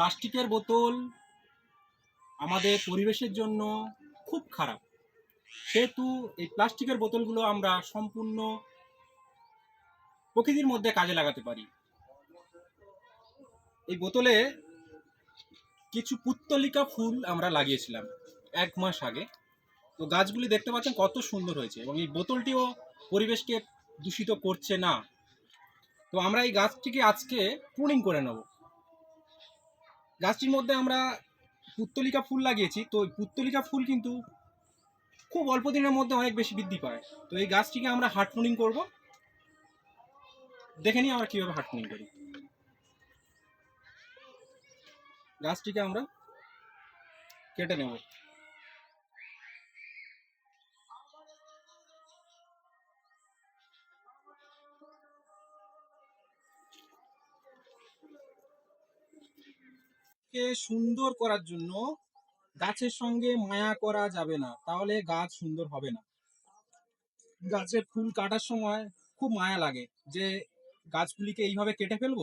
প্লাস্টিকের বোতল আমাদের পরিবেশের জন্য খুব খারাপ। সেহেতু এই প্লাস্টিকের বোতলগুলো আমরা সম্পূর্ণ প্রকৃতির মধ্যে কাজে লাগাতে পারি। এই বোতলে কিছু পুত্তলিকা ফুল আমরা লাগিয়েছিলাম এক মাস আগে। তো গাছগুলি দেখতে পাচ্ছেন কত সুন্দর হয়েছে এবং এই বোতলটিও পরিবেশকে দূষিত করছে না। তো আমরা এই গাছটিকে আজকে প্রুনিং করে নেব। গাছটির মধ্যে আমরা পুত্তলিকা ফুল লাগিয়েছি, তো পুত্তলিকা ফুল কিন্তু খুব অল্প দিনের মধ্যে অনেক বেশি বৃদ্ধি পায়। তো এই গাছটিকে আমরা হার্ট প্রুনিং করব। দেখে নিই আমরা কীভাবে হার্ট প্রুনিং করি। গাছটিকে আমরা কেটে নেব। কে সুন্দর করার জন্য গাছের সঙ্গে মায়া করা যাবে না। তাহলে গাছ সুন্দর হবে না। গাছের ফুল কাটার সময় খুব মায়া লাগে যে গাছগুলিকে এইভাবে কেটে ফেলব।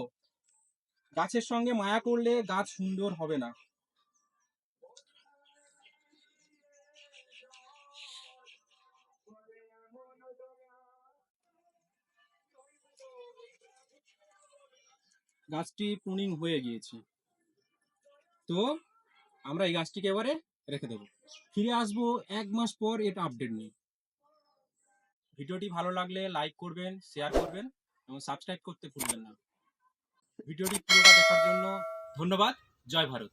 গাছের সঙ্গে মায়া করলে গাছ সুন্দর হবে না। গাছটি প্রুনিং হয়ে গিয়েছে। তো আমরা এই গাছটিকে এবারে রেখে দেবো। ফিরে আসব এক মাস পর এটা আপডেট নিয়ে। ভিডিওটি ভালো লাগলে লাইক করবেন শেয়ার করবেন এবং সাবস্ক্রাইব করতে ভুলবেন না। ভিডিওটি পুরোটা দেখার জন্য ধন্যবাদ। জয় ভারত।